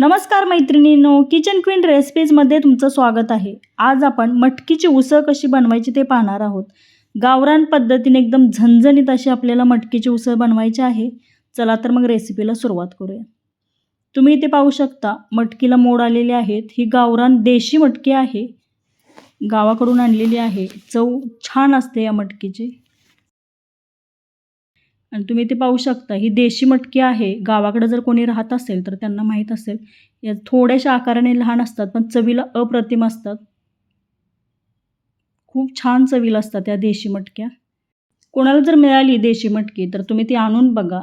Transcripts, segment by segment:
नमस्कार मैत्रिणींनो kitchen queen रेसिपीजमध्ये तुमचं स्वागत आहे. आज आपण मटकीची उसळ कशी बनवायची ते पाहणार आहोत. गावरान पद्धतीने एकदम झणझणीत अशी आपल्याला मटकीची उसळ बनवायची आहे. चला तर मग रेसिपीला सुरुवात करूया. तुम्ही इथे पाहू शकता मटकीला मोड आलेले आहेत. ही गावरान देशी मटकी आहे. गावाकडून आणलेली आहे. चव छान असते या मटकीची. आणि तुम्ही ते पाहू शकता. ही देशी मटकी आहे. गावाकडे जर कोणी राहत असेल तर त्यांना माहीत असेल. या थोड्याशा आकाराने लहान असतात पण चवीला अप्रतिम असतात. खूप छान चवीला असतात या देशी मटक्या. कोणाला जर मिळाली देशी मटकी तर तुम्ही ती आणून बघा.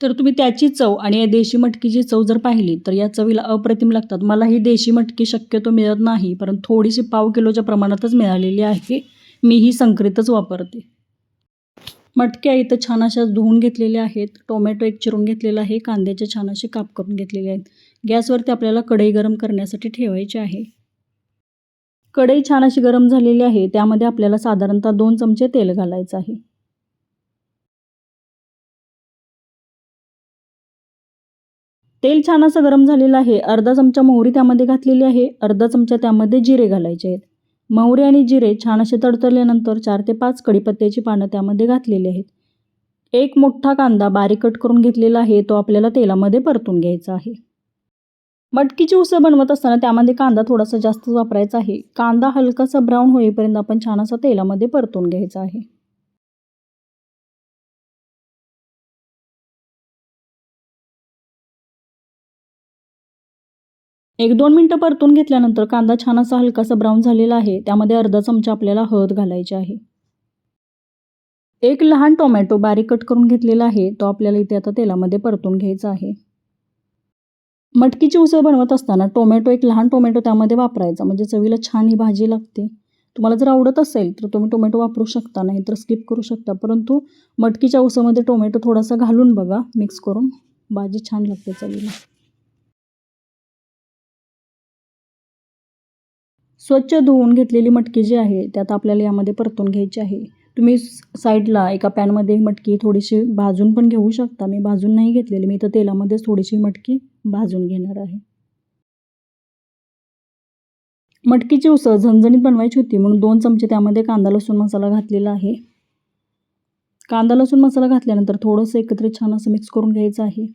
तर तुम्ही त्याची चव आणि या देशी मटकीची चव जर पाहिली तर या चवीला अप्रतिम लागतात. मला ही देशी मटकी शक्यतो मिळत नाही परंतु थोडीशी पाव किलोच्या प्रमाणातच मिळालेली आहे. मी ही संकरितच वापरते. मटक्या इथं छान अशा धुवून घेतलेल्या आहेत. टोमॅटो एक चिरून घेतलेला आहे. कांद्याचे छान असे काप करून घेतलेले आहेत. गॅसवरती आपल्याला कढई गरम करण्यासाठी ठेवायची आहे. कढई छान अशी गरम झालेली आहे. त्यामध्ये आपल्याला साधारणतः दोन चमचे तेल घालायचं आहे. तेल छान असं गरम झालेलं आहे. अर्धा चमचा मोहरी त्यामध्ये घातलेली आहे. अर्धा चमचा त्यामध्ये जिरे घालायचे आहेत. मोहरी आणि जिरे छान असे तडतडल्यानंतर चार ते पाच कढीपत्त्याची पानं त्यामध्ये घातलेली आहेत. एक मोठा कांदा बारीक कट करून घेतलेला आहे तो आपल्याला तेलामध्ये परतून घ्यायचा आहे. मटकीची उसळ बनवत असताना त्यामध्ये कांदा थोडासा जास्त वापरायचा आहे. कांदा हलकासा ब्राऊन होईपर्यंत आपण छान असा तेलामध्ये परतून घ्यायचा आहे. एक दोन मिनटं परतून घेतल्यानंतर कांदा छान असा हलकासा ब्राऊन झालेला आहे. त्यामध्ये अर्धा चमचा आपल्याला हळद घालायची आहे. एक लहान टोमॅटो बारीक कट करून घेतलेला आहे. तो आपल्याला इथे आता तेलामध्ये परतून घ्यायचा आहे. मटकीची उसळ बनवत असताना टोमॅटो एक लहान टोमॅटो त्यामध्ये वापरायचा. म्हणजे चवीला छान ही भाजी लागते. तुम्हाला जर आवडत असेल तर तुम्ही टोमॅटो वापरू शकता नाही तर स्किप करू शकता. परंतु मटकीच्या उसळमध्ये टोमॅटो थोडासा घालून बघा. मिक्स करून भाजी छान लागते चवीला. स्वच्छ धुवून घेतलेली मटकी जी आहे त्यात आपल्याला यामध्ये परतून घ्यायची आहे. तुम्ही साईडला एका पॅनमध्ये मटकी थोडीशी भाजून पण घेऊ शकता. मी भाजून नाही घेतलेली. मी तर तेलामध्येच थोडीशी मटकी भाजून घेणार आहे. मटकीची उसळ झणझणीत बनवायची होती म्हणून दोन चमचे त्यामध्ये कांदा लसूण मसाला घातलेला आहे. कांदा लसूण मसाला घातल्यानंतर थोडंसं एकत्रित छान असं मिक्स करून घ्यायचं आहे.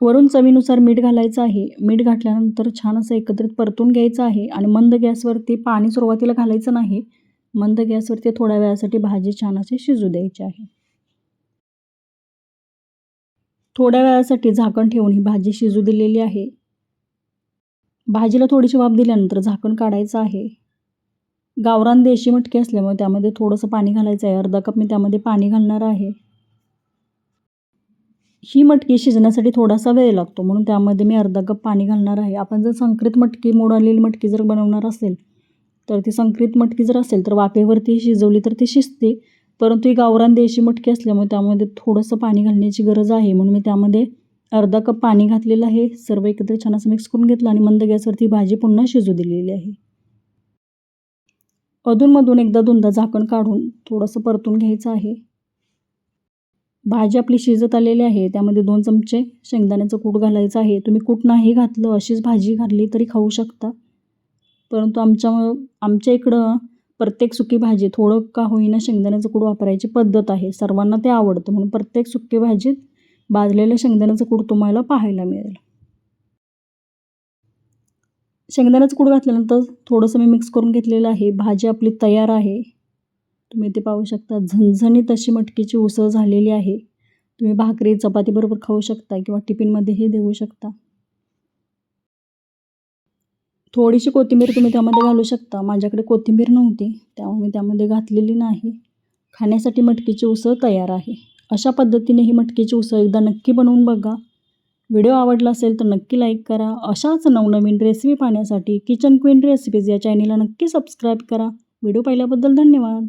वरून चवीनुसार मीठ घालायचं आहे. मीठ घातल्यानंतर छान असं एकत्रित परतून घ्यायचं आहे आणि मंद गॅसवरती पाणी सुरुवातीला घालायचं नाही. मंद गॅसवरती थोड्या वेळासाठी भाजी छान अशी शिजू द्यायची आहे. थोड्या वेळासाठी झाकण ठेवून ही भाजी शिजू दिलेली आहे. भाजीला थोडीशी वाफ दिल्यानंतर झाकण काढायचं आहे. गावरान देशी मटकी असल्यामुळे त्यामध्ये थोडंसं पाणी घालायचं आहे. अर्धा कप मी त्यामध्ये पाणी घालणार आहे. ही मटकी शिजण्यासाठी थोडासा वेळ लागतो. म्हणून त्यामध्ये मी अर्धा कप पाणी घालणार आहे. आपण जर संकरित मटकी मोड आलेली मटकी जर बनवणार असेल तर ती संकरित मटकी जर असेल तर वाफेवरती शिजवली तर ती शिजते. परंतु ही गावरान देशी मटकी असल्यामुळे त्यामध्ये थोडंसं पाणी घालण्याची गरज आहे. म्हणून मी त्यामध्ये अर्धा कप पाणी घातलेलं आहे. सर्व एकत्र छान असं मिक्स करून घेतलं आणि मंद गॅसवरती भाजी पुन्हा शिजू दिलेली आहे. अधूनमधून एकदा दोनदा झाकण काढून थोडंसं परतून घ्यायचं आहे. भाजी आपली शिजत आलेली आहे त्यामध्ये दोन चमचे शेंगदाण्याचं कूट घालायचं आहे. तुम्ही कूट नाही घातलं अशीच भाजी घातली तरी खाऊ शकता. परंतु आमच्या आमच्या इकडं प्रत्येक सुकी भाजी थोडं का होईना शेंगदाण्याचं कूट वापरायची पद्धत आहे. सर्वांना ते आवडतं म्हणून प्रत्येक सुकी भाजीत भाजलेलं शेंगदाण्याचं कूट तुम्हाला पाहायला मिळेल. शेंगदाण्याचं कूट घातल्यानंतर थोडंसं मी मिक्स करून घेतलेलं आहे. भाजी आपली तयार आहे. तुम्ही ते पाहू शकता. झणझणीत अशी मटकीची उसळ झालेली आहे. तुम्ही भाकरी चपातीबरोबर खाऊ शकता किंवा टिफिनमध्येही देऊ शकता. थोडीशी कोथिंबीर तुम्ही त्यामध्ये घालू शकता. माझ्याकडे कोथिंबीर नव्हती त्यामुळे मी त्यामध्ये घातलेली नाही. खाण्यासाठी मटकीची उसळ तयार आहे. अशा पद्धतीने ही मटकीची उसळ एकदा नक्की बनवून बघा. व्हिडिओ आवडला असेल तर नक्की लाईक करा. अशाच नवनवीन रेसिपी पाहण्यासाठी किचन क्वीन रेसिपीज या चॅनेलला नक्की सबस्क्राईब करा. व्हिडिओ पाहिल्याबद्दल धन्यवाद.